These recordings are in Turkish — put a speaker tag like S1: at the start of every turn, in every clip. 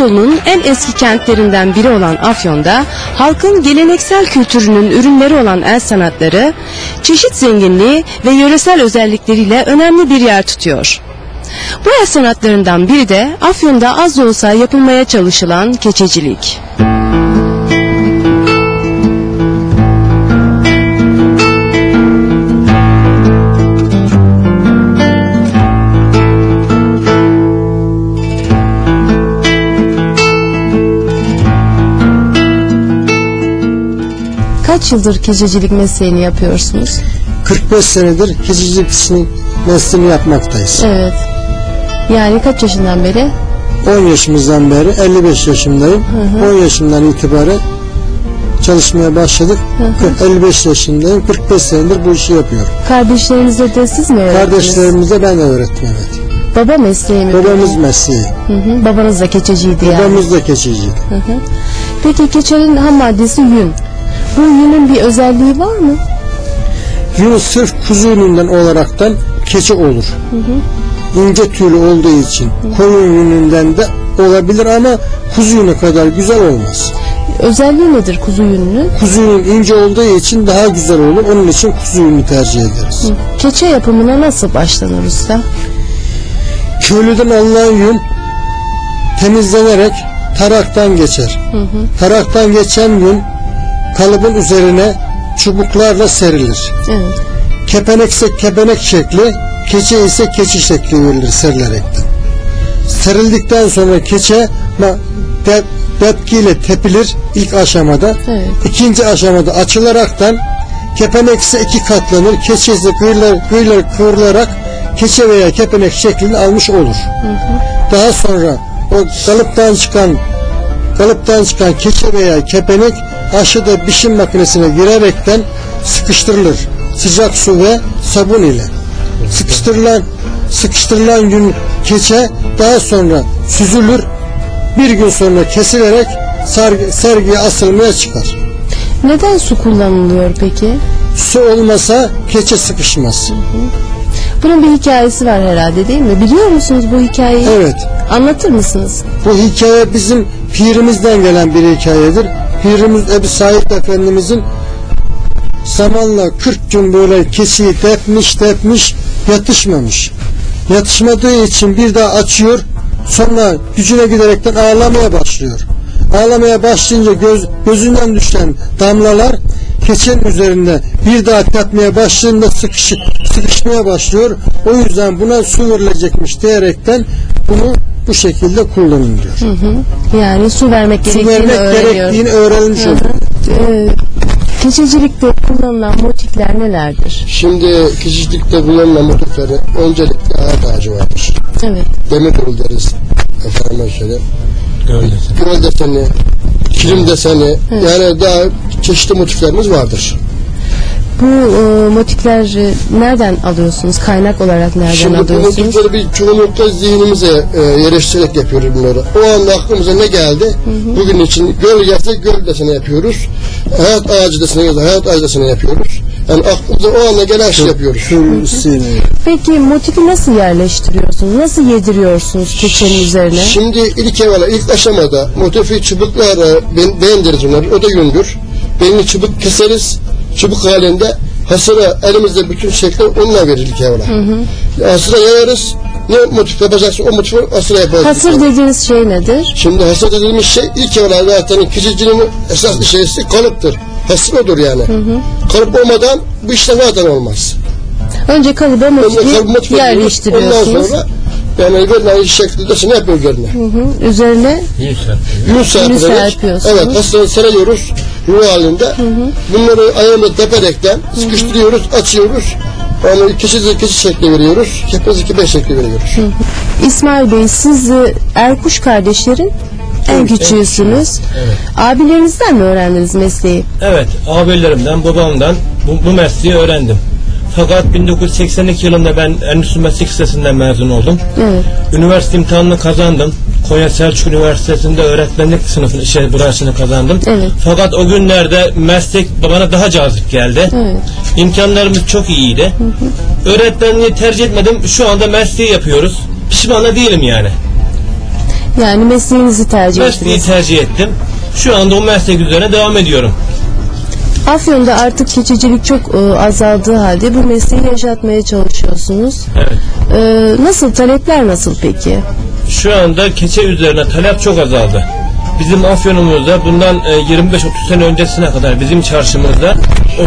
S1: Anadolu'nun en eski kentlerinden biri olan Afyon'da halkın geleneksel kültürünün ürünleri olan el sanatları çeşit zenginliği ve yöresel özellikleriyle önemli bir yer tutuyor. Bu el sanatlarından biri de Afyon'da az da olsa yapılmaya çalışılan keçecilik. Kaç yıldır keçecilik mesleğini yapıyorsunuz?
S2: 45 senedir keçicilik mesleğini yapmaktayız.
S1: Evet. Yani kaç yaşından beri?
S2: 10 yaşımızdan beri 55 yaşındayım. 10 yaşından itibaren çalışmaya başladık. 55 yaşındayım. 45 senedir bu işi yapıyorum.
S1: Kardeşlerinize de siz mi öğrettiniz?
S2: Kardeşlerimize ben öğrettim evet.
S1: Baba mesleği mi?
S2: Babamız mesleği.
S1: Hı hı. Babanız da keçeciydi yani.
S2: Babamız da keçiciydi.
S1: Hı hı. Peki keçenin ham maddesi yün. Bu yünün bir özelliği var mı?
S2: Yunus sırf kuzu yününden olaraktan keçi olur. İnce tüylü olduğu için koyun yününden de olabilir ama kuzu yünü kadar güzel olmaz.
S1: Özelliği nedir kuzu yününün?
S2: Kuzu yünün ince olduğu için daha güzel olur. Onun için kuzu yünü tercih ederiz.
S1: Keçe yapımına nasıl başlanır usta?
S2: Köylüden alınan yün temizlenerek taraktan geçer. Taraktan geçen yün kalıbın üzerine çubuklarla serilir.
S1: Evet.
S2: Kepenekse kepenek şekli, keçe ise keçi şekli verilir serilerekten. Serildikten sonra keçe de, tepilir ilk aşamada.
S1: Evet.
S2: İkinci aşamada açılaraktan kepenek ise iki katlanır. Keçe ise kıyılar, kıyılar kıvrılarak keçe veya kepenek şeklini almış olur. Daha sonra o kalıptan çıkan kalıptan çıkan keçe veya kepenek aşıda bişim makinesine girerekten sıkıştırılır. Sıcak su ve sabun ile. Sıkıştırılan sıkıştırılan yün keçe daha sonra süzülür. Bir gün sonra kesilerek sergi, sergiye asılmaya çıkar.
S1: Neden su kullanılıyor peki?
S2: Su olmasa keçe sıkışmaz.
S1: Bunun bir hikayesi var herhalde değil mi? Biliyor musunuz bu hikayeyi?
S2: Evet.
S1: Anlatır mısınız?
S2: Bu hikaye bizim pirimizden gelen bir hikayedir. Pirimiz Ebu Said Efendimizin zamanla 40 gün böyle keçiyi tepmiş tepmiş yatışmamış. Yatışmadığı için bir daha açıyor sonra gücüne giderekten ağlamaya başlıyor. Ağlamaya başlayınca göz, gözünden düşen damlalar keçenin üzerinde bir daha tepmeye başladığında sıkış, sıkışmaya başlıyor. O yüzden buna su verilecekmiş diyerekten bunu bu şekilde kullanın diyor.
S1: Yani su vermek
S2: Su
S1: gerektiğini
S2: vermek
S1: öğreniyor.
S2: gerektiğini öğrenmiş
S1: Hı hı.
S2: oluyor.
S1: Ee, keçecilikte kullanılan motifler nelerdir?
S3: Şimdi keçicilikte kullanılan motifleri öncelikle hayat ağacı vardır.
S1: Evet.
S3: Demir dolu deriz. Efendim şöyle. Göl deseni, kilim deseni yani daha çeşitli motiflerimiz vardır.
S1: Bu e, motifler e, nereden alıyorsunuz? Kaynak olarak nereden
S3: Şimdi bu
S1: alıyorsunuz?
S3: motifleri bir çoğunlukla zihnimize e, yerleştirerek yapıyoruz bunları. O anda aklımıza ne geldi? Bugün için göl gelse göl deseni yapıyoruz. Hayat ağacı deseni gelse hayat ağacı deseni yapıyoruz. Yani aklımıza o anda gelen şey yapıyoruz.
S2: Sürüsüyle.
S1: Peki motifi nasıl yerleştiriyorsunuz? Nasıl yediriyorsunuz keçenin üzerine?
S3: Şimdi ilk evvela ilk aşamada motifi çubuklara ben, beğendiriz onları. O da yündür. Belini çubuk keseriz. Çubuk halinde hasıra elimizde bütün şekli onunla verir ilk evvela. Hasıra yayarız. Ne motif yapacaksa o motifi hasıra yaparız.
S1: Hasır dediğiniz şey nedir?
S3: Şimdi hasır dediğimiz şey ilk evvela zaten keçicinin esas şeysi kalıptır. Hasır odur yani. Kalıp olmadan bu işlem zaten olmaz.
S1: Önce kalıba motifi
S3: ediyoruz. Ondan
S1: yerleştiriyorsunuz.
S3: sonra yani verilen şekilde desini yapıyor üzerine.
S1: Hı hı. Üzerine
S3: Yün serpiyoruz. Evet, hastayı seriyoruz ruh halinde. Bunları ayağımla teperekten sıkıştırıyoruz, açıyoruz. Yani keçi keçi şekli veriyoruz. Kepez iki beş şekli veriyoruz.
S1: İsmail Bey siz e, Erkuş kardeşlerin en küçüğüsünüz. Abilerinizden mi öğrendiniz mesleği?
S4: Evet, abilerimden, babamdan bu, bu mesleği öğrendim. Fakat 1982 yılında ben Endüstri Meslek Lisesi'nden mezun oldum.
S1: Evet.
S4: Üniversite imtihanını kazandım. Konya Selçuk Üniversitesi'nde öğretmenlik sınıfını, şey, branşını kazandım.
S1: Evet.
S4: Fakat o günlerde meslek bana daha cazip geldi.
S1: Evet.
S4: İmkanlarımız çok iyiydi. Öğretmenliği tercih etmedim. Şu anda mesleği yapıyoruz. Pişman da değilim yani.
S1: Yani mesleğinizi tercih
S4: Mesleği
S1: ettiniz.
S4: tercih ettim. Şu anda o meslek üzerine devam ediyorum.
S1: Afyon'da artık keçicilik çok e, azaldığı halde bu mesleği yaşatmaya çalışıyorsunuz.
S4: Evet.
S1: E, nasıl talepler nasıl peki?
S4: Şu anda keçe üzerine talep çok azaldı. Bizim Afyon'umuzda bundan e, 25-30 sene öncesine kadar bizim çarşımızda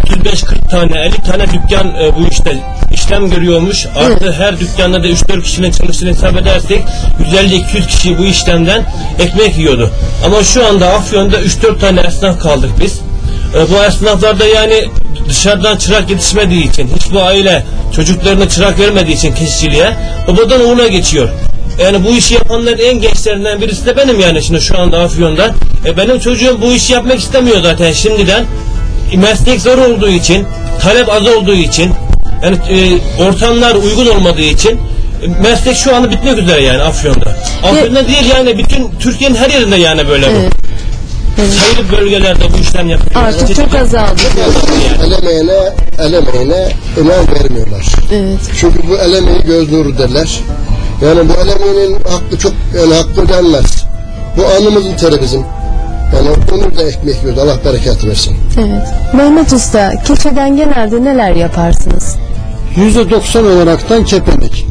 S4: 35-40 tane 50 tane dükkan e, bu işte işlem görüyormuş. Artı her dükkanda da 3-4 kişinin çalıştığını hesap edersek 150-200 kişi bu işlemden ekmek yiyordu. Ama şu anda Afyon'da 3-4 tane esnaf kaldık biz. E, bu esnaflarda yani dışarıdan çırak yetişmediği için hiç bu aile çocuklarına çırak vermediği için keşçiliğe babadan oğula geçiyor. Yani bu işi yapanların en gençlerinden birisi de benim yani şimdi şu anda Afyon'da. E benim çocuğum bu işi yapmak istemiyor zaten şimdiden. Meslek zor olduğu için, talep az olduğu için, yani e, ortamlar uygun olmadığı için e, meslek şu anda bitmek üzere yani Afyon'da. Afyon'da değil yani bütün Türkiye'nin her yerinde yani böyle
S1: Evet.
S4: Bu. Sayılı bölgelerde bu işlem yapılıyor.
S1: Artık çok azaldı.
S3: El emeğine, el emeğine önem vermiyorlar.
S1: Evet.
S3: Çünkü bu el emeği göz nuru derler. Yani bu el emeğinin hakkı çok, yani hakkı denmez. Bu alnımızın teri bizim. Yani onu da ekmek yiyoruz. Allah bereket versin.
S1: Evet. Mehmet Usta, keçeden genelde neler yaparsınız?
S2: %90 olaraktan kepenek.